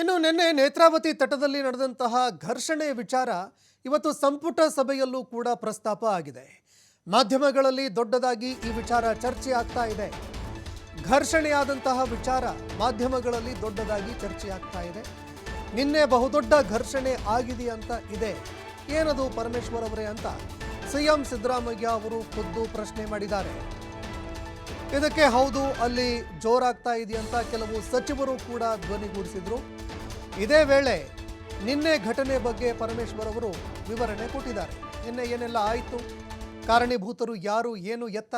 ಇನ್ನು ನಿನ್ನೆ ನೇತ್ರಾವತಿ ತಟದಲ್ಲಿ ನಡೆದಂತಹ ಘರ್ಷಣೆ ವಿಚಾರ ಇವತ್ತು ಸಂಪುಟ ಸಭೆಯಲ್ಲೂ ಕೂಡ ಪ್ರಸ್ತಾಪ ಆಗಿದೆ. ಮಾಧ್ಯಮಗಳಲ್ಲಿ ದೊಡ್ಡದಾಗಿ ಈ ವಿಚಾರ ಚರ್ಚೆ ಆಗ್ತಾ ಇದೆ. ಘರ್ಷಣೆಯಾದಂತಹ ವಿಚಾರ ಮಾಧ್ಯಮಗಳಲ್ಲಿ ದೊಡ್ಡದಾಗಿ ಚರ್ಚೆ ಆಗ್ತಾ ಇದೆ. ನಿನ್ನೆ ಬಹುದೊಡ್ಡ ಘರ್ಷಣೆ ಆಗಿದೆ ಅಂತ ಇದೆ. ಏನದು ಪರಮೇಶ್ವರ್ ಅವರೇ ಅಂತ ಸಿಎಂ ಸಿದ್ದರಾಮಯ್ಯ ಅವರು ಖುದ್ದು ಪ್ರಶ್ನೆ ಮಾಡಿದ್ದಾರೆ. ಇದಕ್ಕೆ ಹೌದು ಅಲ್ಲಿ ಜೋರಾಗ್ತಾ ಇದೆಯಂತ ಕೆಲವು ಸಚಿವರು ಕೂಡ ಧ್ವನಿಗೂಡಿಸಿದ್ರು. ಇದೇ ವೇಳೆ ನಿನ್ನೆ ಘಟನೆ ಬಗ್ಗೆ ಪರಮೇಶ್ವರ್ ಅವರು ವಿವರಣೆ ಕೊಟ್ಟಿದ್ದಾರೆ. ನಿನ್ನೆ ಏನೆಲ್ಲ ಆಯಿತು? ಕಾರಣೀಭೂತರು ಯಾರು? ಏನು ಎತ್ತ?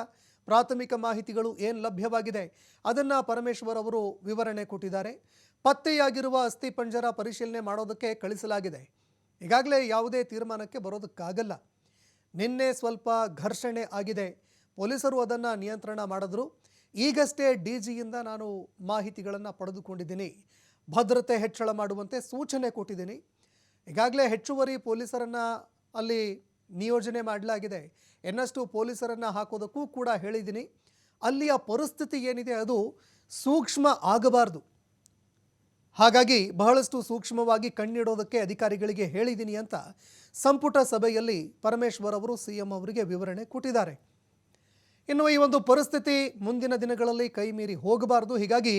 ಪ್ರಾಥಮಿಕ ಮಾಹಿತಿಗಳು ಏನು ಲಭ್ಯವಾಗಿದೆ? ಅದನ್ನು ಪರಮೇಶ್ವರ್ ಅವರು ವಿವರಣೆ ಕೊಟ್ಟಿದ್ದಾರೆ. ಪತ್ತೆಯಾಗಿರುವ ಅಸ್ಥಿ ಪಂಜರ ಪರಿಶೀಲನೆ ಮಾಡೋದಕ್ಕೆ ಕಳಿಸಲಾಗಿದೆ. ಈಗಾಗಲೇ ಯಾವುದೇ ತೀರ್ಮಾನಕ್ಕೆ ಬರೋದಕ್ಕಾಗಲ್ಲ. ನಿನ್ನೆ ಸ್ವಲ್ಪ ಘರ್ಷಣೆ ಆಗಿದೆ. ಪೊಲೀಸರು ಅದನ್ನು ನಿಯಂತ್ರಣ ಮಾಡಿದ್ರು. ಈಗಷ್ಟೇ ಡಿ ಜಿಯಿಂದ ನಾನು ಮಾಹಿತಿಗಳನ್ನು ಪಡೆದುಕೊಂಡಿದ್ದೀನಿ. ಭದ್ರತೆ ಹೆಚ್ಚಳ ಮಾಡುವಂತೆ ಸೂಚನೆ ಕೊಟ್ಟಿದ್ದೀನಿ. ಈಗಾಗಲೇ ಹೆಚ್ಚುವರಿ ಪೊಲೀಸರನ್ನು ಅಲ್ಲಿ ನಿಯೋಜನೆ ಮಾಡಲಾಗಿದೆ. ಇನ್ನಷ್ಟು ಪೊಲೀಸರನ್ನು ಹಾಕೋದಕ್ಕೂ ಕೂಡ ಹೇಳಿದ್ದೀನಿ. ಅಲ್ಲಿಯ ಪರಿಸ್ಥಿತಿ ಏನಿದೆ ಅದು ಸೂಕ್ಷ್ಮ ಆಗಬಾರ್ದು. ಹಾಗಾಗಿ ಬಹಳಷ್ಟು ಸೂಕ್ಷ್ಮವಾಗಿ ಕಣ್ಣಿಡೋದಕ್ಕೆ ಅಧಿಕಾರಿಗಳಿಗೆ ಹೇಳಿದ್ದೀನಿ ಅಂತ ಸಂಪುಟ ಸಭೆಯಲ್ಲಿ ಪರಮೇಶ್ವರ್ ಅವರು ಸಿಎಂ ಅವರಿಗೆ ವಿವರಣೆ ಕೊಟ್ಟಿದ್ದಾರೆ. ಇನ್ನು ಈ ಒಂದು ಪರಿಸ್ಥಿತಿ ಮುಂದಿನ ದಿನಗಳಲ್ಲಿ ಕೈ ಮೀರಿ ಹೋಗಬಾರದು. ಹೀಗಾಗಿ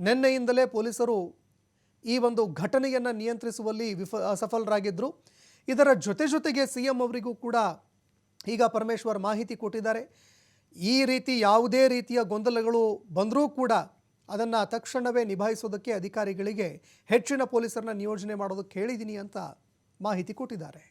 ನಿನ್ನೆಯಿಂದಲೇ ಪೊಲೀಸರು ಈ ಒಂದು ಘಟನೆಯನ್ನು ನಿಯಂತ್ರಿಸುವಲ್ಲಿ ವಿಫ ಸಫಲರಾಗಿದ್ದರು ಇದರ ಜೊತೆ ಜೊತೆಗೆ ಸಿ ಎಂ ಅವರಿಗೂ ಕೂಡ ಈಗ ಪರಮೇಶ್ವರ್ ಮಾಹಿತಿ ಕೊಟ್ಟಿದ್ದಾರೆ. ಈ ರೀತಿ ಯಾವುದೇ ರೀತಿಯ ಗೊಂದಲಗಳು ಬಂದರೂ ಕೂಡ ಅದನ್ನು ತಕ್ಷಣವೇ ನಿಭಾಯಿಸೋದಕ್ಕೆ ಅಧಿಕಾರಿಗಳಿಗೆ ಹೆಚ್ಚಿನ ಪೊಲೀಸರನ್ನ ನಿಯೋಜನೆ ಮಾಡೋದಕ್ಕೆ ಹೇಳಿದ್ದೀನಿ ಅಂತ ಮಾಹಿತಿ ಕೊಟ್ಟಿದ್ದಾರೆ.